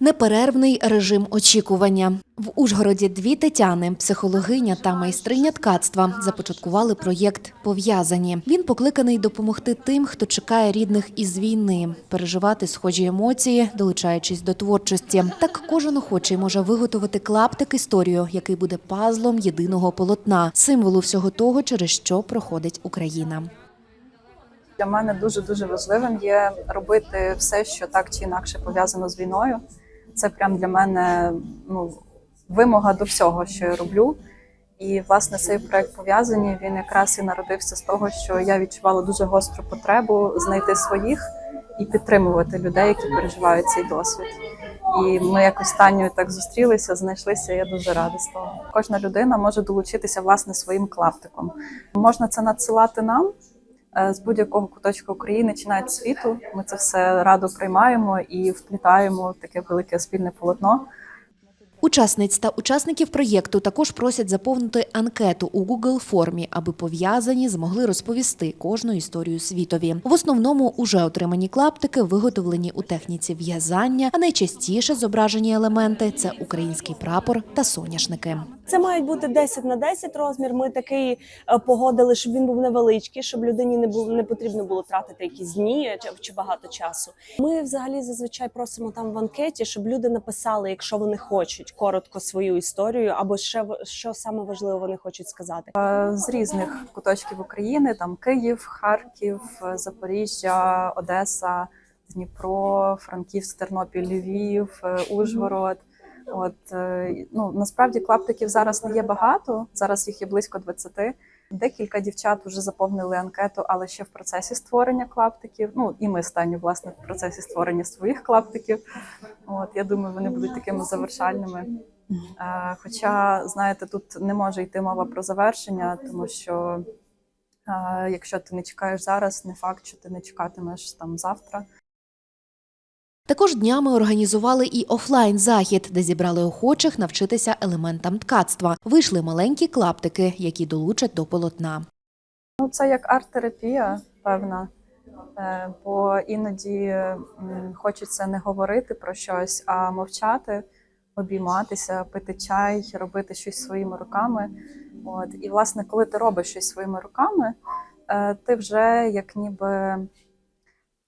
Неперервний режим очікування. В Ужгороді дві Тетяни, психологиня та майстриня ткацтва, започаткували проєкт Пов'язані. Він покликаний допомогти тим, хто чекає рідних із війни, переживати схожі емоції, долучаючись до творчості. Так кожен охочий може виготовити клаптик історію, який буде пазлом єдиного полотна, символу всього того, через що проходить Україна. Для мене дуже дуже важливим є робити все, що так чи інакше пов'язано з війною. Це прям для мене ну, вимога до всього, що я роблю. І власне цей проект пов'язані. Він якраз і народився з того, що я відчувала дуже гостру потребу знайти своїх і підтримувати людей, які переживають цей досвід. І ми як останньою так зустрілися, знайшлися. Я дуже рада з того. Кожна людина може долучитися власне своїм клаптиком. Можна це надсилати нам з будь-якого куточка України чи навіть світу. Ми це все радо приймаємо і вплітаємо в таке велике спільне полотно. Учасниць та учасників проєкту також просять заповнити анкету у Google формі, аби пов'язані змогли розповісти кожну історію світові. В основному уже отримані клаптики виготовлені у техніці в'язання, а найчастіше зображені елементи це український прапор та соняшники. Це мають бути 10 на 10 розмір. Ми такий е, погодили, щоб він був невеличкий, щоб людині не було не потрібно було тратити якісь дні чи, багато часу. Ми взагалі зазвичай просимо там в анкеті, щоб люди написали, якщо вони хочуть, коротко свою історію, або ще що саме важливо вони хочуть сказати. Е, з різних куточків України: там Київ, Харків, Запоріжжя, Одеса, Дніпро, Франківськ, Тернопіль, Львів, е, Ужгород. От е, ну насправді клаптиків зараз не є багато. Зараз їх є близько 20. Декілька дівчат вже заповнили анкету, але ще в процесі створення клаптиків. Ну і ми стані власне в процесі створення своїх клаптиків. От я думаю, вони будуть такими завершальними. Е, Хоча, знаєте, тут не може йти мова про завершення, тому що е, якщо ти не чекаєш зараз, не факт, що ти не чекатимеш там завтра. Також днями організували і офлайн захід, де зібрали охочих навчитися елементам ткацтва. Вийшли маленькі клаптики, які долучать до полотна. Ну, це як арт-терапія, певна. Е, Бо іноді хочеться не говорити про щось, а мовчати, обійматися, пити чай, робити щось своїми руками. От. І, власне, коли ти робиш щось своїми руками, е, ти вже як ніби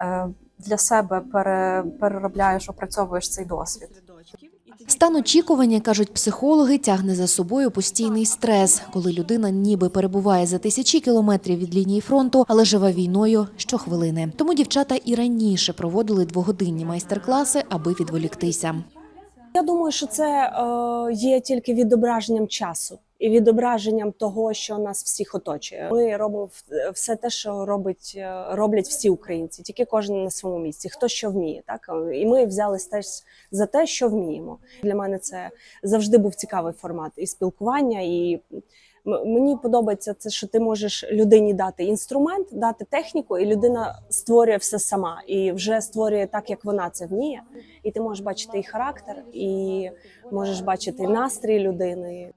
е, для себе пере, переробляєш, опрацьовуєш цей досвід. Стан очікування, кажуть психологи, тягне за собою постійний стрес, коли людина ніби перебуває за тисячі кілометрів від лінії фронту, але живе війною щохвилини. Тому дівчата і раніше проводили двогодинні майстер-класи, аби відволіктися. Я думаю, що це е, є тільки відображенням часу і відображенням того, що нас всіх оточує. Ми робимо все те, що робить е, роблять всі українці, тільки кожен на своєму місці. Хто що вміє, так і ми взялись теж за те, що вміємо. Для мене це завжди був цікавий формат і спілкування, і мені подобається це, що ти можеш людині дати інструмент, дати техніку, і людина створює все сама і вже створює так, як вона це вміє. І ти можеш бачити і характер, і можеш бачити настрій людини.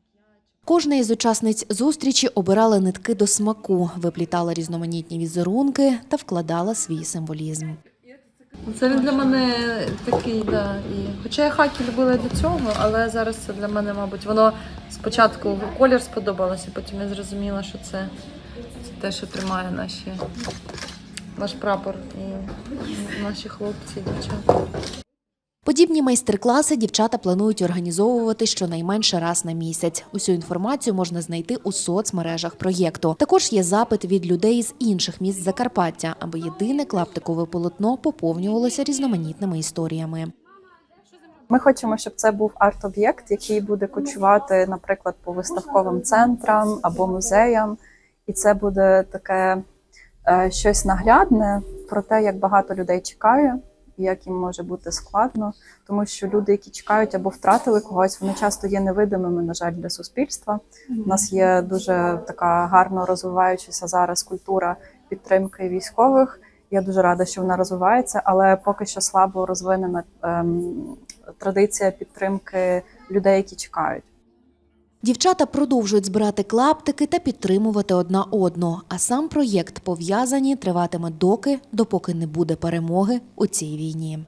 Кожна із учасниць зустрічі обирала нитки до смаку, виплітала різноманітні візерунки та вкладала свій символізм. Це він для мене такий, да. І... Хоча я хаки любила до цього, але зараз це для мене, мабуть, воно спочатку колір сподобалося, потім я зрозуміла, що це, це те, що тримає наші, наш прапор і наші хлопці дівчата. Подібні майстер-класи дівчата планують організовувати щонайменше раз на місяць. Усю інформацію можна знайти у соцмережах проєкту. Також є запит від людей з інших міст Закарпаття, аби єдине клаптикове полотно поповнювалося різноманітними історіями. Ми хочемо, щоб це був арт-об'єкт, який буде кочувати, наприклад, по виставковим центрам або музеям. І це буде таке е, щось наглядне про те, як багато людей чекає, як їм може бути складно. Тому що люди, які чекають або втратили когось, вони часто є невидимими, на жаль, для суспільства. У нас є дуже така гарно розвиваючася зараз культура підтримки військових. Я дуже рада, що вона розвивається, але поки що слабо розвинена ем, традиція підтримки людей, які чекають. Дівчата продовжують збирати клаптики та підтримувати одна одну. А сам проєкт пов'язані триватиме доки, допоки не буде перемоги у цій війні.